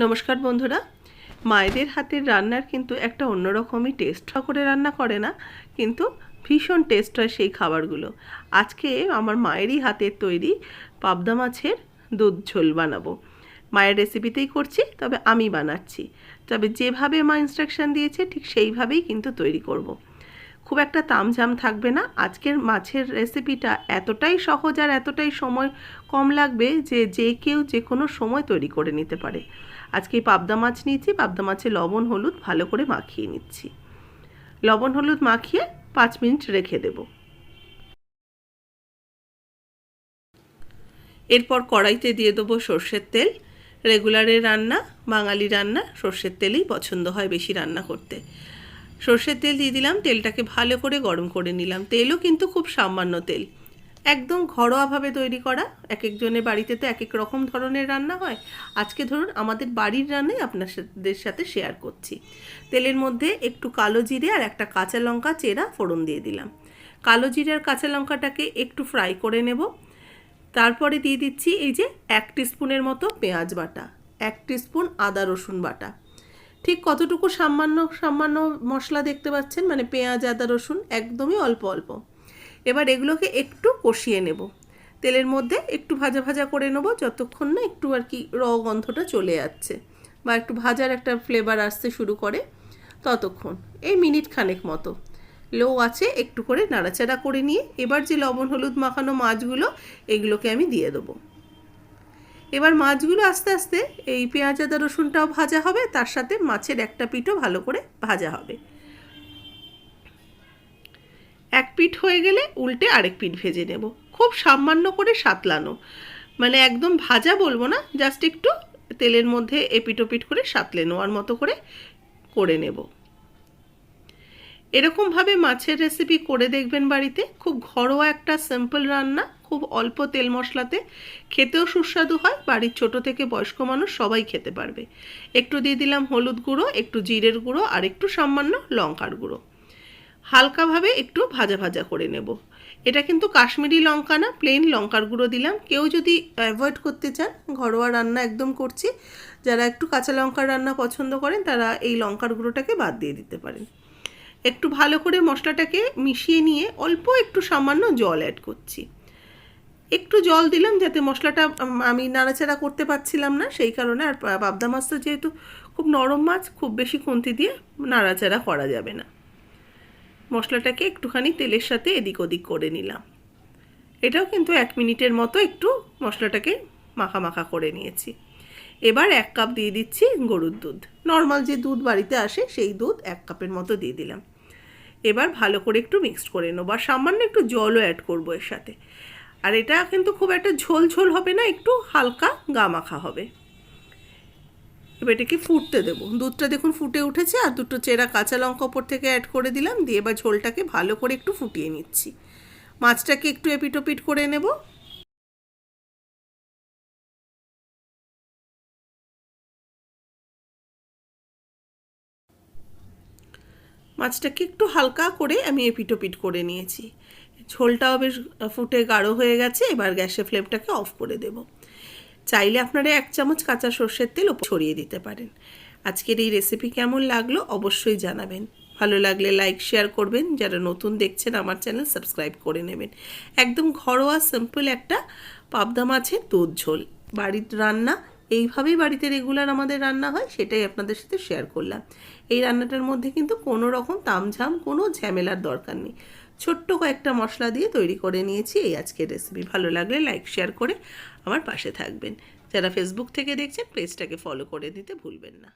নমস্কার বন্ধুরা। মায়েদের হাতের রান্নার কিন্তু একটা অন্যরকমই টেস্ট করে রান্না করে না, কিন্তু ভীষণ টেস্ট হয় সেই খাবারগুলো। আজকে আমার মায়েরই হাতের তৈরি পাবদা মাছের দুধ ঝোল বানাবো। মায়ের রেসিপিতেই করছি, তবে আমি বানাচ্ছি। তবে যেভাবে মা ইনস্ট্রাকশান দিয়েছে, ঠিক সেইভাবেই কিন্তু তৈরি করব। খুব একটা তামঝাম থাকবে না। আজকের মাছের রেসিপিটা এতটাই সহজ আর এতটাই সময় কম লাগবে যে যে কেউ যে কোনো সময় তৈরি করে নিতে পারে। আজকে পাবদা মাছ নিয়েছি, পাবদা মাছে লবণ, হলুদ ভালো করে মাখিয়ে নিচ্ছি। লবণ, হলুদ মাখিয়ে পাঁচ মিনিট রেখে দেব। এরপর কড়াইতে দিয়ে দেবো সর্ষের তেল। রেগুলারের রান্না, বাঙালি রান্না, সর্ষের তেলেই পছন্দ হয় বেশি রান্না করতে। সর্ষের তেল দিয়ে দিলাম, তেলটাকে ভালো করে গরম করে নিলাম। তেলও কিন্তু খুব সামান্য তেল। একদম ঘরোয়াভাবে তৈরি করা। এক একজনের বাড়িতে তো এক এক রকম ধরনের রান্না হয়। আজকে ধরুন আমাদের বাড়ির রান্নাই আপনাদের সাথে শেয়ার করছি। তেলের মধ্যে একটু কালো জিরে আর একটা কাঁচা লঙ্কা, চেরা, ফোড়ন দিয়ে দিলাম। কালো জিরে আর কাঁচা লঙ্কাটাকে একটু ফ্রাই করে নেব। তারপরে দিয়ে দিচ্ছি এই যে এক স্পুনের মতো পেঁয়াজ বাটা, এক স্পুন আদা রসুন বাটা। ঠিক কতটুকু সামান্য সামান্য মশলা দেখতে পাচ্ছেন? মানে পেঁয়াজ, আদা, রসুন একদমই অল্প অল্প। এবার এগুলোকে একটু কষিয়ে নেব। তেলের মধ্যে একটু ভাজা ভাজা করে নেব, যতক্ষণ না একটু আর কি র গন্ধটা চলে যাচ্ছে বা একটু ভাজার একটা ফ্লেভার আসতে শুরু করে, ততক্ষণ, এই মিনিট খানেক মতো। লো আছে, একটু করে নাড়াচাড়া করে নিয়ে এবার যে লবণ, হলুদ মাখানো মাছগুলো, এগুলোকে আমি দিয়ে দেবো। এবার মাছগুলো আস্তে আস্তে, এই পেঁয়াজ, আদা, রসুনটাও ভাজা হবে, তার সাথে মাছের একটা পিঠও ভালো করে ভাজা হবে। এক পিঠ হয়ে গেলে উল্টে আরেক পিঠ ভেজে নেব। খুব সামান্য করে সাতলানো। মানে একদম ভাজা বলব না জাস্ট একটু তেলের মধ্যে এপিটোপিট করে সাতলে নেওয়ার মতো করে করে নেব। এরকমভাবে মাছের রেসিপি করে দেখবেন বাড়িতে। খুব ঘরোয়া একটা সিম্পল রান্না, খুব অল্প তেল মশলাতে। খেতেও সুস্বাদু হয়, বাড়ির ছোট থেকে বয়স্ক মানুষ সবাই খেতে পারবে। একটু দিয়ে দিলাম হলুদ গুঁড়ো, একটু জিরের গুঁড়ো, আর একটু সামান্য লঙ্কার গুঁড়ো। হালকাভাবে একটু ভাজা ভাজা করে নেব। এটা কিন্তু কাশ্মীরি লঙ্কা না প্লেন লঙ্কার গুঁড়ো দিলাম। কেউ যদি অ্যাভয়েড করতে চান, ঘরোয়া রান্না একদম করছি। যারা একটু কাঁচা লঙ্কার রান্না পছন্দ করেন, তারা এই লঙ্কার গুঁড়োটাকে বাদ দিয়ে দিতে পারেন। একটু ভালো করে মশলাটাকে মিশিয়ে নিয়ে অল্প একটু সামান্য জল অ্যাড করছি। একটু জল দিলাম যাতে মশলাটা আমি নাড়াচাড়া করতে পারছিলাম না, সেই কারণে আর পাবদা মাছ তো যেহেতু খুব নরম মাছ, খুব বেশি খুন্তি দিয়ে নাড়াচাড়া করা যাবে না। মশলাটাকে একটুখানি তেলের সাথে এদিক ওদিক করে নিলাম। এটাও কিন্তু এক মিনিটের মতো একটু মশলাটাকে মাখা মাখা করে নিয়েছি। এবার এক কাপ দিয়ে দিচ্ছি গরুর দুধ। নর্মাল যে দুধ বাড়িতে আসে, সেই দুধ এক কাপের মতো দিয়ে দিলাম। এবার ভালো করে একটু মিক্সড করে নেব আর সামান্য একটু জলও অ্যাড করব এর সাথে। আর এটা কিন্তু খুব একটা ঝোল ঝোল হবে না, একটু হালকা গা মাখা হবে। এবার এটাকে ফুটতে দেবো। দুধটা দেখুন ফুটে উঠেছে আর দুটো চেরা কাঁচা লঙ্কা ওপর থেকে অ্যাড করে দিলাম। দিয়ে এবার ঝোলটাকে ভালো করে একটু ফুটিয়ে নিচ্ছি। মাছটাকে একটু এপিটোপিট করে নেব। মাছটাকে একটু হালকা করে আমি এপিটোপিট করে নিয়েছি। ঝোলটাও বেশ ফুটে গাঢ় হয়ে গেছে। এবার গ্যাসের ফ্লেমটাকে অফ করে দেব। চাইলে আপনারা এক চামচ কাঁচা সর্ষের তেল ছড়িয়ে দিতে পারেন। আজকের এই রেসিপি কেমন লাগল অবশ্যই জানাবেন। ভালো লাগলে লাইক শেয়ার করবেন। যারা নতুন দেখছেন আমার চ্যানেল সাবস্ক্রাইব করে নেবেন। একদম ঘরোয়া সিম্পল একটা পাবদা মাছের দুধ ঝোল। বাড়ির রান্না, এইভাবেই বাড়িতে রেগুলার আমাদের রান্না হয়, সেটাই আপনাদের সাথে শেয়ার করলাম। এই রান্নাটার মধ্যে কিন্তু কোনো রকম তামঝাম, কোনো ঝামেলার দরকার নেই। ছোট্ট কয়েকটা মশলা দিয়ে তৈরি করে নিয়েছি। এই আজকের রেসিপি ভালো লাগলে লাইক শেয়ার করে আমার পাশে থাকবেন। যারা ফেসবুক থেকে দেখছেন পেজটাকে ফলো করে দিতে ভুলবেন না।